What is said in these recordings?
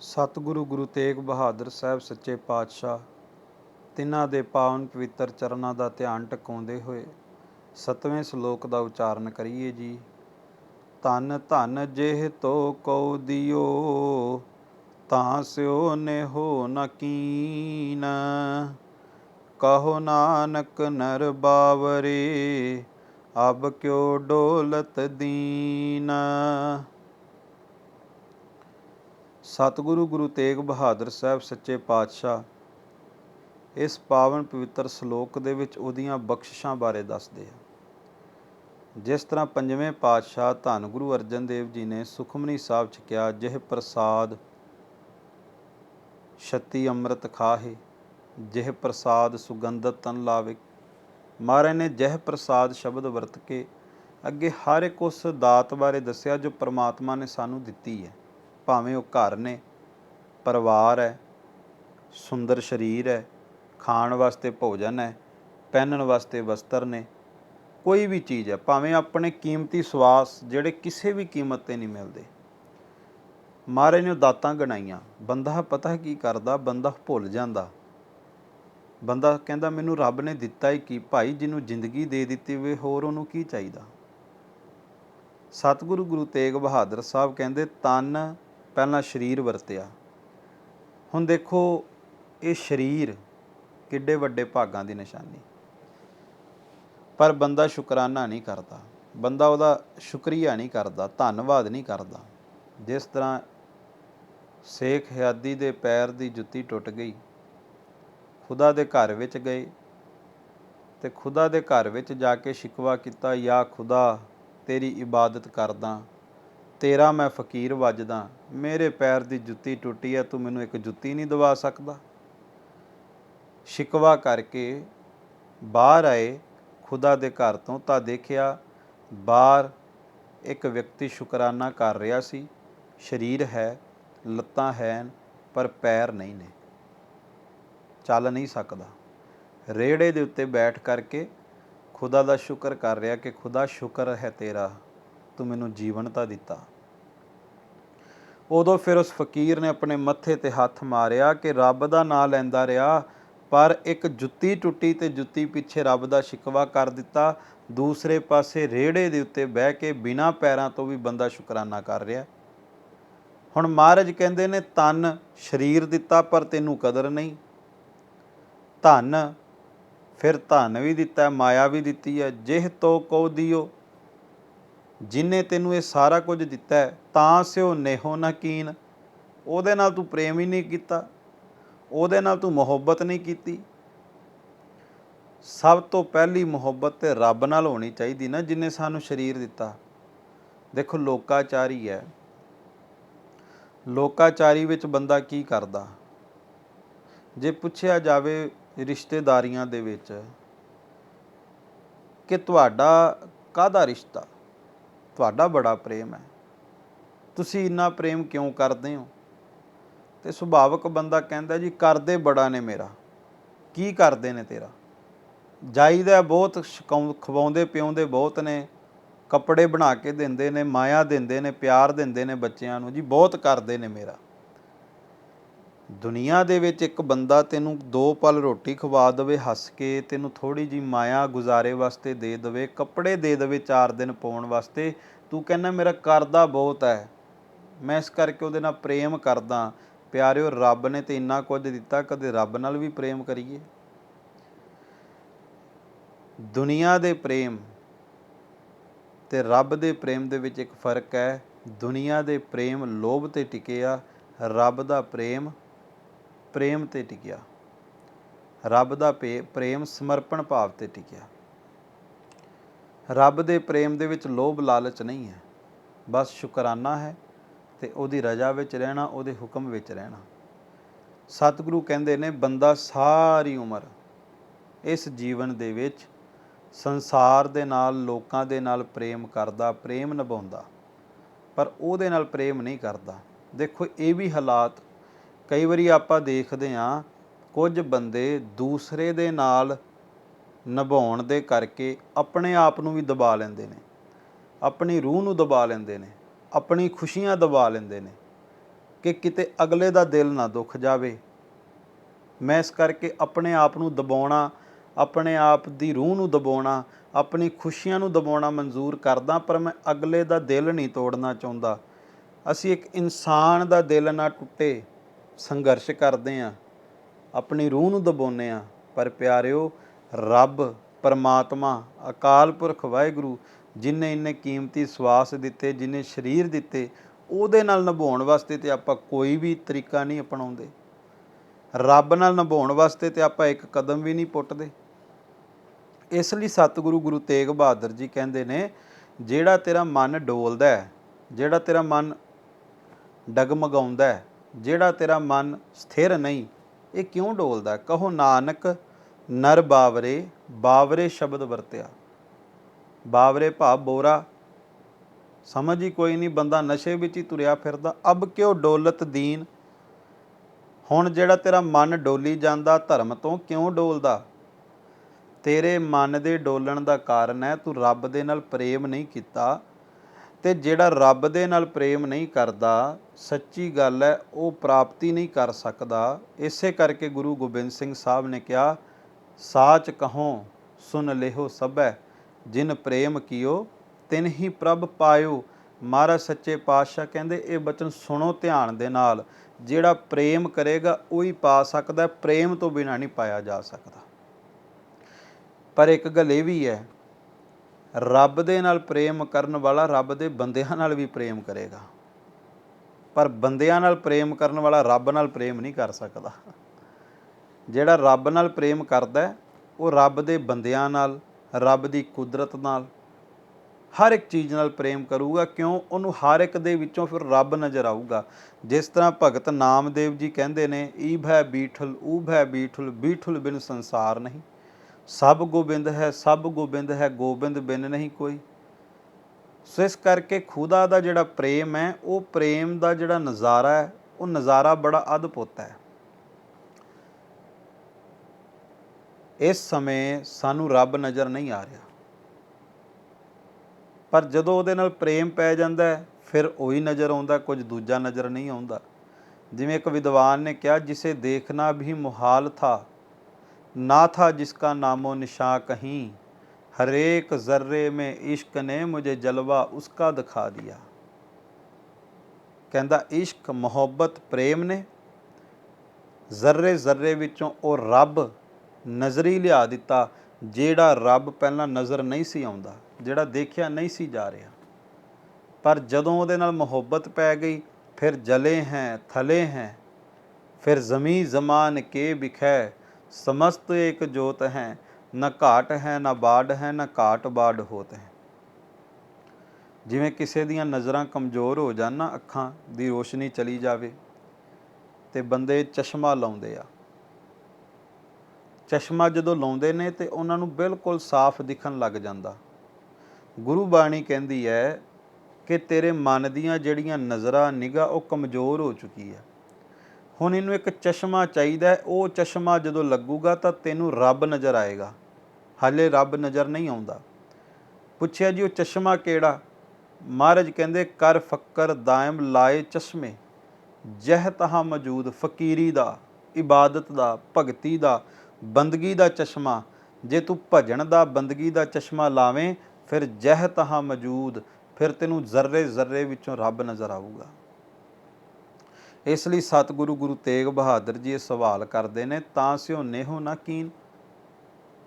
ਸਤਿਗੁਰੂ ਗੁਰੂ ਤੇਗ ਬਹਾਦਰ ਸਾਹਿਬ ਸੱਚੇ ਪਾਤਸ਼ਾਹ, ਤਿਨਾਂ ਦੇ ਪਾਵਨ ਪਵਿੱਤਰ ਚਰਨਾਂ ਦਾ ਧਿਆਨ ਟਿਕਾਉਂਦੇ ਹੋਏ ਸਤਵੇਂ ਸ਼ਲੋਕ ਦਾ ਉਚਾਰਨ ਕਰੀਏ ਜੀ। ਧੰਨ ਧੰਨ ਜਿਹ ਤੋ ਕਉ ਦਿਓ, ਤਾਂ ਸਿਓ ਨੇ ਹੋ ਨ ਕੀਨ। ਕਹੋ ਨਾਨਕ ਨਰ ਬਾਵਰੇ, ਅਬ ਕਿਉ ਡੋਲਤ ਦੀਨਾ। ਸਤਿਗੁਰੂ ਗੁਰੂ ਤੇਗ ਬਹਾਦਰ ਸਾਹਿਬ ਸੱਚੇ ਪਾਤਸ਼ਾਹ ਇਸ ਪਾਵਨ ਪਵਿੱਤਰ ਸ਼ਲੋਕ ਦੇ ਵਿੱਚ ਉਹਦੀਆਂ ਬਖਸ਼ਿਸ਼ਾਂ ਬਾਰੇ ਦੱਸਦੇ ਆ। ਜਿਸ ਤਰ੍ਹਾਂ ਪੰਜਵੇਂ ਪਾਤਸ਼ਾਹ ਧੰਨ ਗੁਰੂ ਅਰਜਨ ਦੇਵ ਜੀ ਨੇ ਸੁਖਮਨੀ ਸਾਹਿਬ ਚ ਕਿਹਾ, ਜਿਹ ਪ੍ਰਸਾਦ ਛਤੀ ਅੰਮ੍ਰਿਤ ਖਾਹੇ, ਜਿਹ ਪ੍ਰਸਾਦ ਸੁਗੰਧਤ ਤਨ ਲਾਵੇ। ਮਹਾਰਾਜ ਨੇ ਜਿਹ ਪ੍ਰਸਾਦ ਸ਼ਬਦ ਵਰਤ ਕੇ ਅੱਗੇ ਹਰ ਇੱਕ ਉਸ ਦਾਤ ਬਾਰੇ ਦੱਸਿਆ ਜੋ ਪ੍ਰਮਾਤਮਾ ਨੇ ਸਾਨੂੰ ਦਿੱਤੀ ਹੈ। ਭਾਵੇਂ ਉਹ ਘਰ ਨੇ, ਪਰਿਵਾਰ ਹੈ, ਸੁੰਦਰ ਸਰੀਰ ਹੈ, ਖਾਣ ਵਾਸਤੇ ਭੋਜਨ ਹੈ, ਪਹਿਨਣ ਵਾਸਤੇ ਵਸਤਰ ਨੇ, ਕੋਈ ਵੀ ਚੀਜ਼ ਹੈ, ਭਾਵੇਂ ਆਪਣੇ ਕੀਮਤੀ ਸਵਾਸ ਜਿਹੜੇ ਕਿਸੇ ਵੀ ਕੀਮਤ ਤੇ ਨਹੀਂ ਮਿਲਦੇ। ਮਹਾਰਾਜ ਨੇ ਉਹ ਦਾਤਾਂ ਗਣਾਈਆਂ, ਬੰਦਾ ਪਤਾ ਕੀ ਕਰਦਾ, ਬੰਦਾ ਭੁੱਲ ਜਾਂਦਾ। ਬੰਦਾ ਕਹਿੰਦਾ, ਮੈਨੂੰ ਰੱਬ ਨੇ ਦਿੱਤਾ ਹੀ ਕੀ? ਭਾਈ, ਜਿਹਨੂੰ ਜ਼ਿੰਦਗੀ ਦੇ ਦਿੱਤੀ ਵੇ ਹੋਰ ਉਹਨੂੰ ਕੀ ਚਾਹੀਦਾ? ਸਤਿਗੁਰੂ ਗੁਰੂ ਤੇਗ ਬਹਾਦਰ ਸਾਹਿਬ ਕਹਿੰਦੇ, ਤਨ ਪਹਿਲਾਂ ਸਰੀਰ ਵਰਤਿਆ। ਹੁਣ ਦੇਖੋ, ਇਹ ਸਰੀਰ ਕਿੱਡੇ ਵੱਡੇ ਭਾਗਾਂ ਦੀ ਨਿਸ਼ਾਨੀ। ਪਰ ਬੰਦਾ ਸ਼ੁਕਰਾਨਾ ਨਹੀਂ ਕਰਦਾ। ਬੰਦਾ ਉਹਦਾ ਸ਼ੁਕਰੀਆ ਨਹੀਂ ਕਰਦਾ, ਧੰਨਵਾਦ ਨਹੀਂ ਕਰਦਾ। ਜਿਸ ਤਰ੍ਹਾਂ ਸੇਖ ਹਿਆਦੀ ਦੇ ਪੈਰ ਦੀ ਜੁੱਤੀ ਟੁੱਟ ਗਈ, ਖੁਦਾ ਦੇ ਘਰ ਵਿੱਚ ਗਏ ਤੇ ਖੁਦਾ ਦੇ ਘਰ ਵਿੱਚ ਜਾ ਕੇ ਸ਼ਿਕਵਾ ਕੀਤਾ, ਯਾ ਖੁਦਾ, ਤੇਰੀ ਇਬਾਦਤ ਕਰਦਾ। ਤੇਰਾ ਮੈਂ ਫਕੀਰ ਵੱਜਦਾ। ਮੇਰੇ ਪੈਰ ਦੀ ਜੁੱਤੀ ਟੁੱਟੀ ਹੈ ਤੂੰ ਮੈਨੂੰ ਇੱਕ ਜੁੱਤੀ ਨਹੀਂ ਦਵਾ ਸਕਦਾ। ਸ਼ਿਕਵਾ ਕਰਕੇ ਬਾਹਰ ਆਏ, ਖੁਦਾ ਦੇ ਘਰ ਤੋਂ ਤਾਂ ਦੇਖਿਆ ਬਾਹਰ ਇੱਕ ਵਿਅਕਤੀ ਸ਼ੁਕਰਾਨਾ ਕਰ ਰਿਹਾ ਸੀ। ਸਰੀਰ ਹੈ, ਲੱਤਾਂ ਹੈ ਪਰ ਪੈਰ ਨਹੀਂ ਨੇ। ਚੱਲ ਨਹੀਂ ਸਕਦਾ। ਰੇੜੇ ਦੇ ਉੱਤੇ ਬੈਠ ਕਰਕੇ ਖੁਦਾ ਦਾ ਸ਼ੁਕਰ ਕਰ ਰਿਹਾ ਕਿ ਖੁਦਾ ਸ਼ੁਕਰ ਹੈ ਤੇਰਾ। ਤੂੰ ਮੈਨੂੰ ਜੀਵਨ ਤਾਂ ਦਿੱਤਾ। ਉਦੋਂ ਫਿਰ ਉਸ ਫਕੀਰ ਨੇ ਆਪਣੇ ਮੱਥੇ ਤੇ ਹੱਥ ਮਾਰਿਆ ਕਿ ਰੱਬ ਦਾ ਨਾਂ ਲੈਂਦਾ ਰਿਹਾ, ਪਰ ਇੱਕ ਜੁੱਤੀ ਟੁੱਟੀ ਤੇ ਜੁੱਤੀ ਪਿੱਛੇ ਰੱਬ ਦਾ ਸ਼ਿਕਵਾ ਕਰ ਦਿੱਤਾ। ਦੂਸਰੇ ਪਾਸੇ ਰੇੜੇ ਦੇ ਉੱਤੇ ਬਹਿ ਕੇ ਬਿਨਾਂ ਪੈਰਾਂ ਤੋਂ ਵੀ ਬੰਦਾ ਸ਼ੁਕਰਾਨਾ ਕਰ ਰਿਹਾ। ਹੁਣ ਮਹਾਰਾਜ ਕਹਿੰਦੇ ਨੇ ਤਨ ਸਰੀਰ ਦਿੱਤਾ, ਪਰ ਤੈਨੂੰ ਕਦਰ ਨਹੀਂ। ਧਨ, ਫਿਰ ਧਨ ਵੀ ਦਿੱਤਾ, ਮਾਇਆ ਵੀ ਦਿੱਤੀ ਹੈ। ਜਿਹ ਤੋ ਕਉ ਦਿਓ ਜਿਨੇ ਤੈਨੂੰ ਇਹ ਸਾਰਾ ਕੁਝ ਦਿੱਤਾ ਤਾਂ ਸਿਓ ਨੇਹੋ ਨਕੀਨ ਉਹਦੇ ਨਾਲ ਤੂੰ ਪ੍ਰੇਮ ਹੀ ਨਹੀਂ ਕੀਤਾ। ਉਹਦੇ ਨਾਲ ਤੂੰ ਮੁਹੱਬਤ ਨਹੀਂ ਕੀਤੀ। ਸਭ ਤੋਂ ਪਹਿਲੀ ਮੁਹੱਬਤ ਤੇ ਰੱਬ ਨਾਲ ਹੋਣੀ ਚਾਹੀਦੀ ਨਾ, ਜਿਨੇ ਸਾਨੂੰ ਸਰੀਰ ਦਿੱਤਾ। ਦੇਖੋ, ਲੋਕਾਚਾਰੀ ਹੈ। ਲੋਕਾਚਾਰੀ ਵਿੱਚ ਬੰਦਾ ਕੀ ਕਰਦਾ? ਜੇ ਪੁੱਛਿਆ ਜਾਵੇ ਰਿਸ਼ਤੇਦਾਰੀਆਂ ਦੇ ਵਿੱਚ ਕਿ ਤੁਹਾਡਾ ਕਾਹਦਾ ਰਿਸ਼ਤਾ? ਤੁਹਾਡਾ ਬੜਾ ਪ੍ਰੇਮ ਹੈ। ਤੁਸੀਂ ਇੰਨਾ ਪ੍ਰੇਮ ਕਿਉਂ ਕਰਦੇ ਹੋ? ਤੇ ਸੁਭਾਵਕ ਬੰਦਾ ਕਹਿੰਦਾ ਜੀ, ਕਰਦੇ ਬੜਾ ਨੇ ਮੇਰਾ। ਕੀ ਕਰਦੇ ਨੇ ਤੇਰਾ? ਜਾਈਦਾ ਬਹੁਤ ਛਕਾਉ- ਖਵਾਉਂਦੇ ਪਿਆਉਂਦੇ ਬਹੁਤ ਨੇ। ਕੱਪੜੇ ਬਣਾ ਕੇ ਦਿੰਦੇ ਨੇ, ਮਾਇਆ ਦਿੰਦੇ ਨੇ, ਪਿਆਰ ਦਿੰਦੇ ਨੇ ਬੱਚਿਆਂ ਨੂੰ। ਜੀ, ਬਹੁਤ ਕਰਦੇ ਨੇ ਮੇਰਾ। ਦੁਨੀਆ ਦੇ ਵਿੱਚ ਇੱਕ ਬੰਦਾ ਤੈਨੂੰ ਦੋ ਪਲ ਰੋਟੀ ਖਵਾ ਦੇਵੇ, ਹੱਸ ਕੇ ਤੈਨੂੰ ਥੋੜੀ ਜੀ ਮਾਇਆ ਗੁਜ਼ਾਰੇ ਵਾਸਤੇ ਦੇ ਦੇਵੇ, ਕੱਪੜੇ ਦੇ ਦੇਵੇ ਚਾਰ ਦਿਨ ਪਾਉਣ ਵਾਸਤੇ, ਤੂੰ ਕਹਿੰਦਾ ਮੇਰਾ ਕਰਦਾ ਬਹੁਤ ਹੈ। ਮੈਂ ਇਸ ਕਰਕੇ ਉਹਦੇ ਨਾਲ ਪ੍ਰੇਮ ਕਰਦਾ। ਪਿਆਰਿਓ, ਰੱਬ ਨੇ ਤੇ ਇੰਨਾ ਕੁਝ ਦਿੱਤਾ, ਕਦੇ ਰੱਬ ਨਾਲ ਵੀ ਪ੍ਰੇਮ ਕਰੀਏ? ਦੁਨੀਆ ਦੇ ਪ੍ਰੇਮ ਤੇ ਰੱਬ ਦੇ ਪ੍ਰੇਮ ਦੇ ਵਿੱਚ ਇੱਕ ਫ਼ਰਕ ਹੈ। ਦੁਨੀਆ ਦੇ ਪ੍ਰੇਮ ਲੋਭ ਤੇ ਟਿਕਿਆ ਰੱਬ ਦਾ ਪ੍ਰੇਮ ਪ੍ਰੇਮ ਤੇ ਟਿਕਿਆ। ਰੱਬ ਦਾ ਪੇ- ਪ੍ਰੇਮ ਸਮਰਪਣ ਭਾਵ ਤੇ ਟਿਕਿਆ। ਰੱਬ ਦੇ ਪ੍ਰੇਮ ਦੇ ਵਿੱਚ ਲੋਭ ਲਾਲਚ ਨਹੀਂ ਹੈ। ਬਸ ਸ਼ੁਕਰਾਨਾ ਹੈ ਤੇ ਉਹਦੀ ਰਜ਼ਾ ਵਿੱਚ ਰਹਿਣਾ, ਉਹਦੇ ਹੁਕਮ ਵਿੱਚ ਰਹਿਣਾ। ਸਤਿਗੁਰੂ ਕਹਿੰਦੇ ਨੇ, ਬੰਦਾ ਸਾਰੀ ਉਮਰ ਇਸ ਜੀਵਨ ਦੇ ਵਿੱਚ ਸੰਸਾਰ ਦੇ ਨਾਲ, ਲੋਕਾਂ ਦੇ ਨਾਲ ਪ੍ਰੇਮ ਕਰਦਾ, ਪ੍ਰੇਮ ਨਿਭਾਉਂਦਾ। ਪਰ ਉਹਦੇ ਨਾਲ ਪ੍ਰੇਮ ਨਹੀਂ ਕਰਦਾ। ਦੇਖੋ, ਇਹ ਵੀ ਹਾਲਾਤ ਕਈ ਵਾਰੀ ਆਪਾਂ ਦੇਖਦੇ ਹਾਂ, ਕੁਝ ਬੰਦੇ ਦੂਸਰੇ ਦੇ ਨਾਲ ਨਿਭਾਉਣ ਦੇ ਕਰਕੇ ਆਪਣੇ ਆਪ ਨੂੰ ਵੀ ਦਬਾ ਲੈਂਦੇ ਨੇ। ਆਪਣੀ ਰੂਹ ਨੂੰ ਦਬਾ ਲੈਂਦੇ ਨੇ, ਆਪਣੀ ਖੁਸ਼ੀਆਂ ਦਬਾ ਲੈਂਦੇ ਨੇ ਕਿ ਕਿਤੇ ਅਗਲੇ ਦਾ ਦਿਲ ਨਾ ਦੁੱਖ ਜਾਵੇ। ਮੈਂ ਇਸ ਕਰਕੇ ਆਪਣੇ ਆਪ ਨੂੰ ਦਬਾਉਣਾ, ਆਪਣੇ ਆਪ ਦੀ ਰੂਹ ਨੂੰ ਦਬਾਉਣਾ, ਆਪਣੀ ਖੁਸ਼ੀਆਂ ਨੂੰ ਦਬਾਉਣਾ ਮਨਜ਼ੂਰ ਕਰਦਾ, ਪਰ ਮੈਂ ਅਗਲੇ ਦਾ ਦਿਲ ਨਹੀਂ ਤੋੜਨਾ ਚਾਹੁੰਦਾ। ਅਸੀਂ ਇੱਕ ਇਨਸਾਨ ਦਾ ਦਿਲ ਨਾ ਟੁੱਟੇ ਸੰਘਰਸ਼ ਕਰਦੇ ਆਂ ਆਪਣੀ ਰੂਹ ਨੂੰ ਦਬਾਉਂਦੇ ਆਂ ਪਰ ਪਿਆਰਿਓ, ਰੱਬ, ਪਰਮਾਤਮਾ, ਅਕਾਲ ਪੁਰਖ ਵਾਹਿਗੁਰੂ, ਜਿਨੇ ਇੰਨੇ ਕੀਮਤੀ ਸਵਾਸ ਦਿੱਤੇ, ਜਿਨੇ ਸਰੀਰ ਦਿੱਤੇ, ਉਹਦੇ ਨਾਲ ਨਿਭਾਉਣ ਵਾਸਤੇ ਤੇ ਆਪਾਂ ਕੋਈ ਵੀ ਤਰੀਕਾ ਨਹੀਂ ਅਪਣਾਉਂਦੇ। ਰੱਬ ਨਾਲ ਨਿਭਾਉਣ ਵਾਸਤੇ ਤੇ ਆਪਾਂ ਇੱਕ ਕਦਮ ਵੀ ਨਹੀਂ ਪੁੱਟਦੇ। ਇਸ ਲਈ ਸਤਿਗੁਰੂ ਗੁਰੂ ਤੇਗ ਬਹਾਦਰ ਜੀ ਕਹਿੰਦੇ ਨੇ, ਜਿਹੜਾ ਤੇਰਾ ਮਨ ਡੋਲਦਾ ਹੈ, ਜਿਹੜਾ ਤੇਰਾ ਮਨ ਡਗਮਗਾਉਂਦਾ ਹੈ ਜਿਹੜਾ ਤੇਰਾ ਮਨ ਸਥਿਰ ਨਹੀਂ, ਇਹ ਕਿਉਂ ਡੋਲਦਾ? ਕਹੋ, ਨਾਨਕ, ਨਰ ਬਾਵਰੇ ਬਾਵਰੇ ਸ਼ਬਦ ਵਰਤਿਆ। ਬਾਵਰੇ ਭਾਵ ਬੋਰਾ। ਸਮਝ ਹੀ ਕੋਈ ਨਹੀਂ, ਬੰਦਾ ਨਸ਼ੇ ਵਿੱਚ ਹੀ ਤੁਰਿਆ ਫਿਰਦਾ। ਅਬ ਕਿਉਂ ਡੋਲਤ ਦੀਨ? ਹੁਣ ਜਿਹੜਾ ਤੇਰਾ ਮਨ ਡੋਲੀ ਜਾਂਦਾ, ਧਰਮ ਤੋਂ ਕਿਉਂ ਡੋਲਦਾ? ਤੇਰੇ ਮਨ ਦੇ ਡੋਲਣ ਦਾ ਕਾਰਨ ਹੈ, ਤੂੰ ਰੱਬ ਦੇ ਨਾਲ ਪ੍ਰੇਮ ਨਹੀਂ ਕੀਤਾ। ਤੇ ਜਿਹੜਾ ਰੱਬ ਦੇ ਨਾਲ ਪ੍ਰੇਮ ਨਹੀਂ ਕਰਦਾ, ਸੱਚੀ ਗੱਲ ਹੈ, ਉਹ ਪ੍ਰਾਪਤੀ ਨਹੀਂ ਕਰ ਸਕਦਾ। ਇਸੇ ਕਰਕੇ ਗੁਰੂ ਗੋਬਿੰਦ ਸਿੰਘ ਸਾਹਿਬ ਨੇ ਕਿਹਾ, ਸਾਚ ਕਹੋ, ਸੁਨ ਲਿਹੋ ਸਭੈ, ਜਿਨ ਪ੍ਰੇਮ ਕੀਓ, ਤਿਨ ਹੀ ਪ੍ਰਭ ਪਾਇਓ। ਮਹਾਰਾਜ ਸੱਚੇ ਪਾਤਸ਼ਾਹ ਕਹਿੰਦੇ, ਇਹ ਬਚਨ ਸੁਣੋ ਧਿਆਨ ਦੇ ਨਾਲ। ਜਿਹੜਾ ਪ੍ਰੇਮ ਕਰੇਗਾ, ਉਹੀ ਪਾ ਸਕਦਾ ਪ੍ਰੇਮ ਤੋਂ ਬਿਨਾ ਨਹੀਂ ਪਾਇਆ ਜਾ ਸਕਦਾ। ਪਰ ਇੱਕ ਗੱਲ ਇਹ ਵੀ ਹੈ ਰੱਬ ਦੇ ਨਾਲ ਪ੍ਰੇਮ ਕਰਨ ਵਾਲਾ ਰੱਬ ਦੇ ਬੰਦਿਆਂ ਨਾਲ ਵੀ ਪ੍ਰੇਮ ਕਰੇਗਾ। ਪਰ ਬੰਦਿਆਂ ਨਾਲ ਪ੍ਰੇਮ ਕਰਨ ਵਾਲਾ ਰੱਬ ਨਾਲ ਪ੍ਰੇਮ ਨਹੀਂ ਕਰ ਸਕਦਾ। ਜਿਹੜਾ ਰੱਬ ਨਾਲ ਪ੍ਰੇਮ ਕਰਦਾ ਹੈ, ਉਹ ਰੱਬ ਦੇ ਬੰਦਿਆਂ ਨਾਲ ਰੱਬ ਦੀ ਕੁਦਰਤ ਨਾਲ ਹਰ ਇੱਕ ਚੀਜ਼ ਨਾਲ ਪ੍ਰੇਮ ਕਰੂਗਾ ਕਿਉਂ? ਉਹਨੂੰ ਹਰ ਇੱਕ ਦੇ ਵਿੱਚੋਂ ਫਿਰ ਰੱਬ ਨਜ਼ਰ ਆਊਗਾ। ਜਿਸ ਤਰ੍ਹਾਂ ਭਗਤ ਨਾਮਦੇਵ ਜੀ ਕਹਿੰਦੇ ਨੇ ਈਭ ਹੈ ਬੀਠਲ ਊਭ ਹੈ ਬੀਠਲ ਬੀਠਲ ਬਿਨ ਸੰਸਾਰ ਨਹੀਂ। ਸਭ ਗੋਬਿੰਦ ਹੈ, ਸਭ ਗੋਬਿੰਦ ਹੈ, ਗੋਬਿੰਦ ਬਿਨ ਨਹੀਂ ਕੋਈ। ਸੋ ਇਸ ਕਰਕੇ ਖੁਦਾ ਦਾ ਜਿਹੜਾ ਪ੍ਰੇਮ ਹੈ, ਉਹ ਪ੍ਰੇਮ ਦਾ ਜਿਹੜਾ ਨਜ਼ਾਰਾ ਹੈ, ਉਹ ਨਜ਼ਾਰਾ ਬੜਾ ਅਦਭੁਤ ਹੈ। ਇਸ ਸਮੇਂ ਸਾਨੂੰ ਰੱਬ ਨਜ਼ਰ ਨਹੀਂ ਆ ਰਿਹਾ। ਪਰ ਜਦੋਂ ਉਹਦੇ ਨਾਲ ਪ੍ਰੇਮ ਪੈ ਜਾਂਦਾ ਫਿਰ ਉਹੀ ਨਜ਼ਰ ਆਉਂਦਾ, ਕੁਝ ਦੂਜਾ ਨਜ਼ਰ ਨਹੀਂ ਆਉਂਦਾ। ਜਿਵੇਂ ਇੱਕ ਵਿਦਵਾਨ ਨੇ ਕਿਹਾ, ਜਿਸੇ ਦੇਖਣਾ ਵੀ ਮੁਹਾਲ ਥਾ ਨਾ ਥਾ ਜਿਸਕਾ ਨਾਮੋ ਨਿਸ਼ਾ ਕਹੀਂ ਹਰੇਕ ਜ਼ਰਰੇ में इश्क ने मुझे जलवा उसका दिखा दिया ਕਹਿੰਦਾ ਇਸ਼ਕ ਮੁਹੱਬਤ ਪ੍ਰੇਮ ਨੇ ਜ਼ਰਰੇ ਜ਼ਰਰੇ ਵਿੱਚੋਂ ਉਹ ਰੱਬ ਨਜ਼ਰੀ ਲਿਆ ਦਿੱਤਾ ਜਿਹੜਾ ਰੱਬ ਪਹਿਲਾਂ ਨਜ਼ਰ ਨਹੀਂ ਸੀ ਆਉਂਦਾ ਜਿਹੜਾ ਦੇਖਿਆ ਨਹੀਂ ਸੀ ਜਾ ਰਿਹਾ ਪਰ ਜਦੋਂ ਉਹਦੇ ਨਾਲ ਮੁਹੱਬਤ ਪੈ ਗਈ ਫਿਰ ਜਲੇ ਹੈ ਥਲੇ ਹੈ ਫਿਰ ਜ਼ਮੀ ਜ਼ਮਾਨ ਕੇ ਬਿਖੈ ਸਮਸਤ ਇੱਕ ਜੋਤ ਹੈ, ਨਾ ਘਾਟ ਹੈ, ਨਾ ਬਾੜ ਹੈ, ਨਾ ਘਾਟ ਬਾੜ ਹੋਤ ਹੈ। ਜਿਵੇਂ ਕਿਸੇ ਦੀਆਂ ਨਜ਼ਰਾਂ ਕਮਜ਼ੋਰ ਹੋ ਜਾਣ ਨਾ ਅੱਖਾਂ ਦੀ ਰੋਸ਼ਨੀ ਚਲੀ ਜਾਵੇ ਤੇ ਬੰਦੇ ਚਸ਼ਮਾ ਲਾਉਂਦੇ ਆ। ਚਸ਼ਮਾ ਜਦੋਂ ਲਾਉਂਦੇ ਨੇ ਤੇ ਉਹਨਾਂ ਨੂੰ ਬਿਲਕੁਲ ਸਾਫ਼ ਦਿਖਣ ਲੱਗ ਜਾਂਦਾ। ਗੁਰੂ ਬਾਣੀ ਕਹਿੰਦੀ ਹੈ ਕਿ ਤੇਰੇ ਮਨ ਦੀਆਂ ਜਿਹੜੀਆਂ ਨਜ਼ਰਾਂ ਨਿਗਾ ਉਹ ਕਮਜ਼ੋਰ ਹੋ ਚੁੱਕੀ ਹੈ। ਹੁਣ ਇਹਨੂੰ ਇੱਕ ਚਸ਼ਮਾ ਚਾਹੀਦਾ ਉਹ ਚਸ਼ਮਾ ਜਦੋਂ ਲੱਗੂਗਾ ਤਾਂ ਤੈਨੂੰ ਰੱਬ ਨਜ਼ਰ ਆਏਗਾ। ਹਾਲੇ ਰੱਬ ਨਜ਼ਰ ਨਹੀਂ ਆਉਂਦਾ। ਪੁੱਛਿਆ ਜੀ, ਉਹ ਚਸ਼ਮਾ ਕਿਹੜਾ? ਮਹਾਰਾਜ ਕਹਿੰਦੇ, ਕਰ ਫੱਕਰ ਦਾਇਮ ਲਾਏ ਚਸ਼ਮੇ, ਜਹ ਤਹਾ ਮੌਜੂਦ ਫਕੀਰੀ ਦਾ, ਇਬਾਦਤ ਦਾ, ਭਗਤੀ ਦਾ, ਬੰਦਗੀ ਦਾ ਚਸ਼ਮਾ। ਜੇ ਤੂੰ ਭਜਣ ਦਾ, ਬੰਦਗੀ ਦਾ ਚਸ਼ਮਾ ਲਾਵੇਂ, ਫਿਰ ਜਹ ਤਹਾ ਮੌਜੂਦ, ਫਿਰ ਤੈਨੂੰ ਜ਼ਰਰੇ ਜ਼ਰਰੇ ਵਿੱਚੋਂ ਰੱਬ ਨਜ਼ਰ ਆਊਗਾ। ਇਸ ਲਈ ਸਤਿਗੁਰੂ ਗੁਰੂ ਤੇਗ ਬਹਾਦਰ ਜੀ ਇਹ ਸਵਾਲ ਕਰਦੇ ਨੇ, ਤਾਂ ਸਿਓ ਨੇਹੋ ਨਾ ਕੀਨ?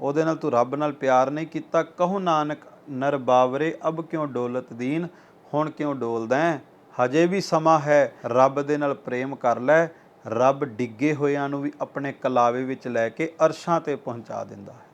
ਉਹਦੇ ਨਾਲ ਤੂੰ ਰੱਬ ਨਾਲ ਪਿਆਰ ਨਹੀਂ ਕੀਤਾ, ਕਹੋ ਨਾਨਕ, ਨਰ ਬਾਵਰੇ, ਅਬ ਕਿਉਂ ਡੋਲਤ ਦੀਨ? ਹੁਣ ਕਿਉਂ ਡੋਲਦਾ ਹਜੇ ਵੀ ਸਮਾਂ ਹੈ, ਰੱਬ ਦੇ ਨਾਲ ਪ੍ਰੇਮ ਕਰ ਲੈ। ਰੱਬ ਡਿੱਗੇ ਹੋਇਆਂ ਨੂੰ ਵੀ ਆਪਣੇ ਕਲਾਵੇ ਵਿੱਚ ਲੈ ਕੇ ਅਰਸ਼ਾਂ ਤੇ ਪਹੁੰਚਾ ਦਿੰਦਾ ਹੈ।